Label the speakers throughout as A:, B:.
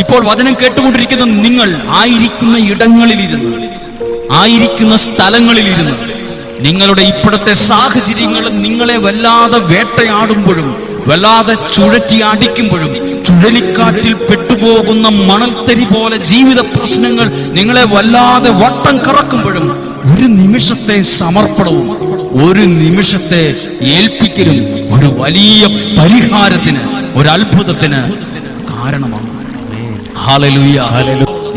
A: ഇപ്പോൾ വചനം കേട്ടുകൊണ്ടിരിക്കുന്ന നിങ്ങൾ ആയിരിക്കുന്ന ഇടങ്ങളിലിരുന്ന് ആയിരിക്കുന്ന സ്ഥലങ്ങളിലിരുന്ന് നിങ്ങളുടെ ഇപ്പോഴത്തെ സാഹചര്യങ്ങൾ നിങ്ങളെ വല്ലാതെ വേട്ടയാടുമ്പോഴും വല്ലാതെ ചുഴറ്റി അടിക്കുമ്പോഴും ചുഴലിക്കാറ്റിൽ പെട്ടുപോകുന്ന മണൽത്തരി പോലെ ജീവിത പ്രശ്നങ്ങൾ നിങ്ങളെ വല്ലാതെ വട്ടം കറക്കുമ്പോഴും ഒരു നിമിഷത്തെ സമർപ്പണവും ഒരു നിമിഷത്തെ ഏൽപ്പിക്കലും ഒരു വലിയ പരിഹാരത്തിന് ഒരു അത്ഭുതത്തിന് കാരണമാണ്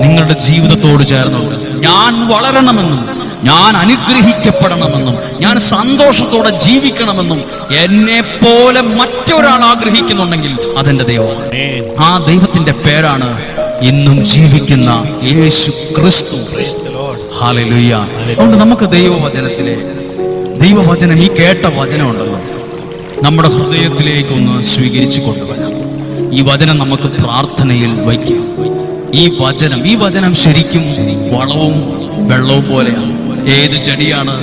A: നിങ്ങളുടെ ജീവിതത്തോട് ചേർന്നുണ്ട്. ഞാൻ വളരണമെന്നും ഞാൻ അനുഗ്രഹിക്കപ്പെടണമെന്നും ഞാൻ സന്തോഷത്തോടെ ജീവിക്കണമെന്നും എന്നെ പോലെ മറ്റൊരാൾ ആഗ്രഹിക്കുന്നുണ്ടെങ്കിൽ അതെന്റെ ദൈവം ആ ദൈവത്തിന്റെ പേരാണ് ഇന്നും ജീവിക്കുന്ന യേശു ക്രിസ്തു. അതുകൊണ്ട് നമുക്ക് ദൈവവചനത്തിലെ ദൈവവചനം ഈ കേട്ട വചനമുണ്ടല്ലോ നമ്മുടെ ഹൃദയത്തിലേക്കൊന്ന് സ്വീകരിച്ചു കൊണ്ടുവരാം. ഈ വചനം നമുക്ക് പ്രാർത്ഥനയിൽ വയ്ക്കാം. ഈ വചനം ഈ വചനം ശരിക്കും വളവും വെള്ളവും പോലെയാണ്. ഏത് ചെടിയാണ്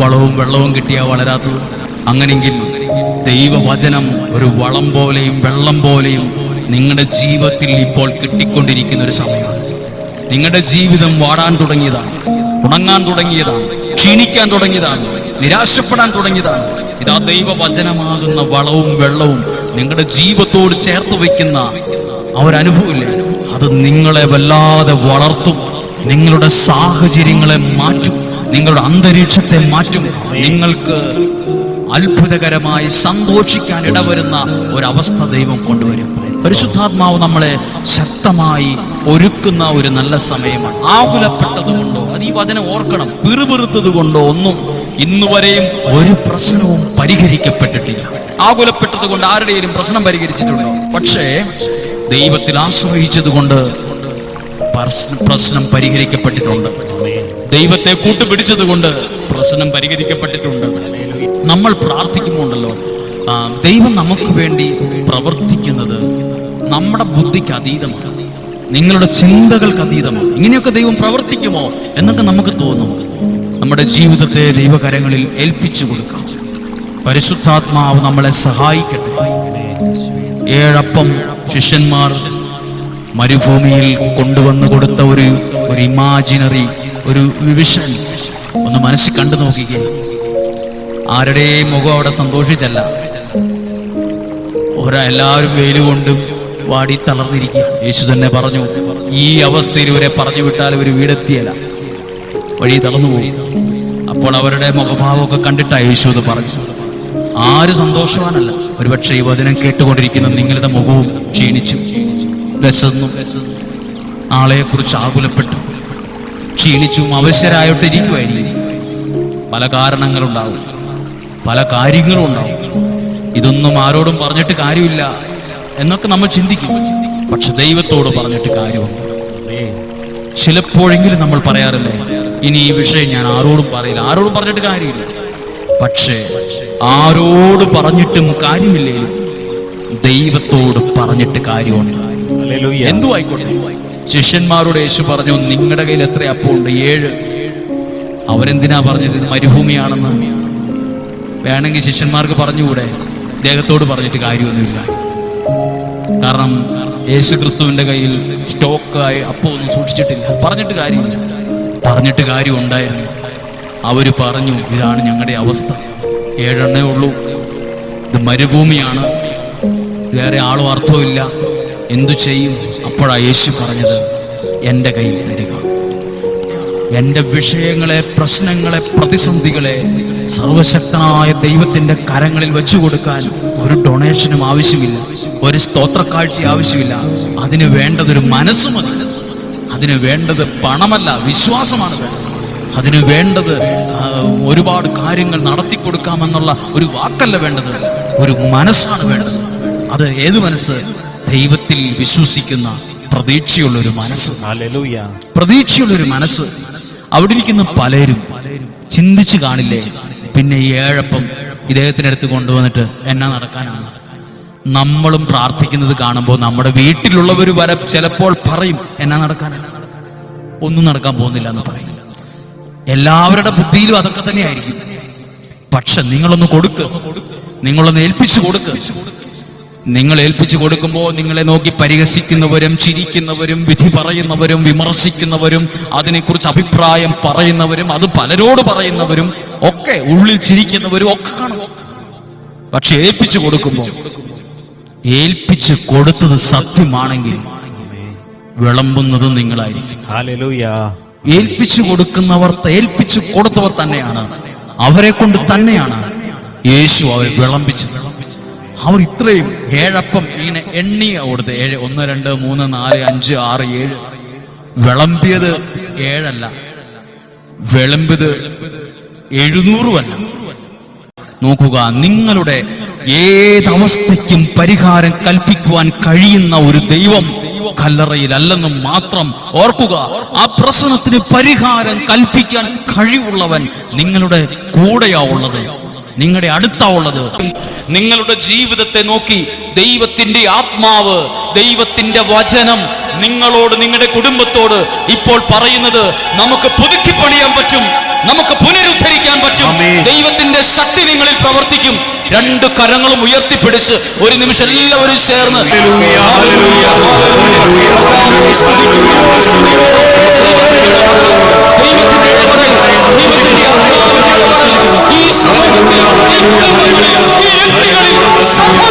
A: വളവും വെള്ളവും കിട്ടിയാൽ വളരാത്തത്? അങ്ങനെങ്കിൽ ദൈവവചനം ഒരു വളം പോലെയും വെള്ളം പോലെയും നിങ്ങളുടെ ജീവിതത്തിൽ ഇപ്പോൾ കിട്ടിക്കൊണ്ടിരിക്കുന്ന ഒരു സമയമാണ്. നിങ്ങളുടെ ജീവിതം വാടാൻ തുടങ്ങിയതാണ് ഉണങ്ങാൻ തുടങ്ങിയതാണ് ക്ഷീണിക്കാൻ തുടങ്ങിയതാണ് നിരാശപ്പെടാൻ തുടങ്ങിയതാണ്. ഇതാ ദൈവവചനമാകുന്ന വളവും വെള്ളവും നിങ്ങളുടെ ജീവിതത്തോട് ചേർത്ത് വയ്ക്കുന്ന ആ ഒരു അനുഭവമില്ലേ അത് നിങ്ങളെ വല്ലാതെ വളർത്തും. നിങ്ങളുടെ സാഹചര്യങ്ങളെ മാറ്റും. നിങ്ങളുടെ അന്തരീക്ഷത്തെ മാറ്റും. നിങ്ങൾക്ക് അത്ഭുതകരമായി സന്തോഷിക്കാൻ ഇടവരുന്ന ഒരവസ്ഥ ദൈവം കൊണ്ടുവരും. പരിശുദ്ധാത്മാവ് നമ്മളെ ശക്തമായി ഒരുക്കുന്ന ഒരു നല്ല സമയമാണ്. ആകുലപ്പെട്ടതുകൊണ്ടോ അത് ഈ വചനം ഓർക്കണം പിറുപിറുത്തത് കൊണ്ടോ ഒന്നും ഇന്നുവരെയും ഒരു പ്രശ്നവും പരിഹരിക്കപ്പെട്ടിട്ടില്ല. ആകുലപ്പെട്ടത് കൊണ്ട് ആരുടെയും പ്രശ്നം പരിഹരിച്ചിട്ടുണ്ട്? പക്ഷേ ദൈവത്തിൽ ആശ്രയിച്ചത് കൊണ്ട് പ്രശ്നം പരിഹരിക്കപ്പെട്ടിട്ടുണ്ട്. ദൈവത്തെ കൂട്ടുപിടിച്ചത് കൊണ്ട് പ്രശ്നം പരിഹരിക്കപ്പെട്ടിട്ടുണ്ട്. നമ്മൾ പ്രാർത്ഥിക്കുമ്പോണ്ടല്ലോ ദൈവം നമുക്ക് വേണ്ടി പ്രവർത്തിക്കുന്നത് നമ്മുടെ ബുദ്ധിക്ക് അതീതമാണ്. നിങ്ങളുടെ ചിന്തകൾക്ക് അതീതമാണ്. ഇങ്ങനെയൊക്കെ ദൈവം പ്രവർത്തിക്കുമോ എന്നൊക്കെ നമുക്ക് തോന്നും. നമ്മുടെ ജീവിതത്തെ ദൈവകരങ്ങളിൽ ഏൽപ്പിച്ചു കൊടുക്കാം. പരിശുദ്ധാത്മാവ് നമ്മളെ സഹായിക്കട്ടെ. ഏഴപ്പം ശിഷ്യന്മാർ മരുഭൂമിയിൽ കൊണ്ടുവന്നു കൊടുത്ത ഒരു ഒരു ഇമാജിനറി ഒരു വിഷൻ ഒന്ന് മനസ്സിൽ കണ്ടു നോക്കിക്കേ. ആരുടെയും മുഖം അവിടെ സന്തോഷിച്ചല്ല. ഒരാ എല്ലാവരും വെയിൽ വാടി തളർന്നിരിക്കുക യേശു തന്നെ പറഞ്ഞു ഈ അവസ്ഥയിൽ ഇവരെ പറഞ്ഞു വിട്ടാൽ ഇവർ വീടെത്തിയല്ല. വഴി തളർന്നു പോകും. അപ്പോൾ അവരുടെ മുഖഭാവമൊക്കെ കണ്ടിട്ടാ യേശു അത് പറഞ്ഞു ആര് സന്തോഷവാനല്ല. ഒരുപക്ഷെ ഈ വചനം കേട്ടുകൊണ്ടിരിക്കുന്ന നിങ്ങളുടെ മുഖവും ക്ഷീണിച്ചു. വിശന്നു. കുറിച്ച് ആകുലപ്പെട്ടു. ക്ഷീണിച്ചും അവശരായിട്ടിരിക്കുമായിരിക്കും പല കാരണങ്ങളുണ്ടാവും. പല കാര്യങ്ങളും ഉണ്ടാവും. ഇതൊന്നും ആരോടും പറഞ്ഞിട്ട് കാര്യമില്ല എന്നൊക്കെ നമ്മൾ ചിന്തിക്കും. പക്ഷെ ദൈവത്തോട് പറഞ്ഞിട്ട് കാര്യമുണ്ട്. ചിലപ്പോഴെങ്കിലും നമ്മൾ പറയാറില്ലേ ഇനി ഈ വിഷയം ഞാൻ ആരോടും പറയില്ല. ആരോടും പറഞ്ഞിട്ട് കാര്യമില്ല. പക്ഷേ ആരോട് പറഞ്ഞിട്ടും കാര്യമില്ലേലും ദൈവത്തോട് പറഞ്ഞിട്ട് കാര്യമുണ്ട്. എന്തു ആയിക്കോട്ടെ? ശിഷ്യന്മാരോട് യേശു പറഞ്ഞു നിങ്ങളുടെ കയ്യിൽ എത്ര അപ്പമുണ്ട് ഏഴ്. അവരെന്തിനാ പറഞ്ഞത്? ഇത് മരുഭൂമിയാണെന്ന്. വേണമെങ്കിൽ ശിഷ്യന്മാർക്ക് പറഞ്ഞുകൂടെ? ദേഹത്തോട് പറഞ്ഞിട്ട് കാര്യമൊന്നുമില്ല. കാരണം യേശു ക്രിസ്തുവിന്റെ കയ്യിൽ സ്റ്റോക്കായി അപ്പമൊന്നും ഒന്നും സൂക്ഷിച്ചിട്ടില്ല. പറഞ്ഞിട്ട് കാര്യമില്ല. പറഞ്ഞിട്ട് കാര്യം ഉണ്ടായിരുന്നു അവർ പറഞ്ഞു ഇതാണ് ഞങ്ങളുടെ അവസ്ഥ. ഏഴെണ്ണേ ഉള്ളൂ. ഇത് മരുഭൂമിയാണ്. വേറെ ആളും അർത്ഥമില്ല എന്തു ചെയ്യും? അപ്പോഴാ യേശു പറഞ്ഞത് എന്റെ കയ്യിൽ തരിക. എന്റെ വിഷയങ്ങളെ പ്രശ്നങ്ങളെ പ്രതിസന്ധികളെ സർവശക്തനായ ദൈവത്തിന്റെ കരങ്ങളിൽ വെച്ചു കൊടുക്കാൻ ഒരു ഡൊണേഷനും ആവശ്യമില്ല. ഒരു സ്തോത്രക്കാഴ്ച ആവശ്യമില്ല. അതിന് വേണ്ടതൊരു മനസ്സ് മതി. അതിന് വേണ്ടത് പണമല്ല വിശ്വാസമാണ്. വേണ്ടത് അതിന് വേണ്ടത് ഒരുപാട് കാര്യങ്ങൾ നടത്തി കൊടുക്കാമെന്നുള്ള ഒരു വാക്കല്ല വേണ്ടത്. ഒരു മനസ്സാണ് വേണ്ടത്. അത് ഏത് മനസ്സ്? ദൈവത്തിൽ വിശ്വസിക്കുന്ന പ്രതീക്ഷയുള്ള ഒരു മനസ്സ്. പ്രതീക്ഷയുള്ള ഒരു മനസ്സ്. അവിടെ ഇരിക്കുന്ന പലരും ചിന്തിച്ചു കാണില്ലേ? പിന്നെ ഈ ഏഴപ്പം ഇദ്ദേഹത്തിനടുത്ത് കൊണ്ടുവന്നിട്ട് എന്നാ നടക്കാനാണ്? നമ്മളും പ്രാർത്ഥിക്കുന്നത് കാണുമ്പോൾ നമ്മുടെ വീട്ടിലുള്ളവർ വരെ ചിലപ്പോൾ പറയും എന്നാ നടക്കാനാണ് ഒന്നും നടക്കാൻ പോകുന്നില്ല എന്ന് പറയും. എല്ലാവരുടെ ബുദ്ധിയിലും അതൊക്കെ തന്നെയായിരിക്കും. പക്ഷെ നിങ്ങളൊന്ന് കൊടുക്ക്. നിങ്ങളൊന്ന് ഏൽപ്പിച്ചു കൊടുക്ക്. നിങ്ങൾ ഏൽപ്പിച്ചു കൊടുക്കുമ്പോൾ നിങ്ങളെ നോക്കി പരിഹസിക്കുന്നവരും ചിരിക്കുന്നവരും വിധി പറയുന്നവരും വിമർശിക്കുന്നവരും അതിനെക്കുറിച്ച് അഭിപ്രായം പറയുന്നവരും അത് പലരോട് പറയുന്നവരും ഒക്കെ ഉള്ളിൽ ചിരിക്കുന്നവരും ഒക്കെ കാണും. പക്ഷെ ഏൽപ്പിച്ചു കൊടുക്കുമ്പോൾ ഏൽപ്പിച്ചു കൊടുത്തത് സത്യമാണെങ്കിൽ വിളമ്പുന്നത് നിങ്ങളായിരിക്കും. ഏൽപ്പിച്ചു കൊടുക്കുന്നവർ ഏൽപ്പിച്ചു കൊടുത്തവർ തന്നെയാണ്. അവരെ കൊണ്ട് തന്നെയാണ് യേശു അവരെ വിളമ്പിച്ചത്. അവർ ഇത്രയും ഏഴപ്പം ഇങ്ങനെ എണ്ണി കൊടുത്ത് ഏഴ് ഒന്ന് രണ്ട് മൂന്ന് നാല് അഞ്ച് ആറ് ഏഴ്. വിളമ്പിയത് ഏഴല്ല. വിളമ്പിയത് എഴുന്നൂറുമല്ല നോക്കുക നിങ്ങളുടെ ഏതവസ്ഥയ്ക്കും പരിഹാരം കൽപ്പിക്കുവാൻ കഴിയുന്ന ഒരു ദൈവം കല്ലറയിലല്ലെന്നും മാത്രം ഓർക്കുക. ആ പ്രശ്നത്തിന് പരിഹാരം കൽപ്പിക്കാൻ കഴിവുള്ളവൻ നിങ്ങളുടെ കൂടെയാ ഉള്ളത്. നിങ്ങളുടെ അടുത്താ ഉള്ളത്. നിങ്ങളുടെ ജീവിതത്തെ നോക്കി ദൈവത്തിന്റെ ആത്മാവ് ദൈവത്തിന്റെ വചനം നിങ്ങളോട് നിങ്ങളുടെ കുടുംബത്തോട് ഇപ്പോൾ പറയുന്നത് നമുക്ക് പുതുക്കി പണിയാൻ പറ്റും. നമുക്ക് പുനരുദ്ധരിക്കാൻ പറ്റും. ദൈവത്തിന്റെ ശക്തി നിങ്ങളിൽ പ്രവർത്തിക്കും. രണ്ട് കരങ്ങളും ഉയർത്തിപ്പിടിച്ച് ഒരു നിമിഷം എല്ലാവരും ചേർന്ന്
B: ഈ സമൂഹത്തിൽ
A: ഈ ഈ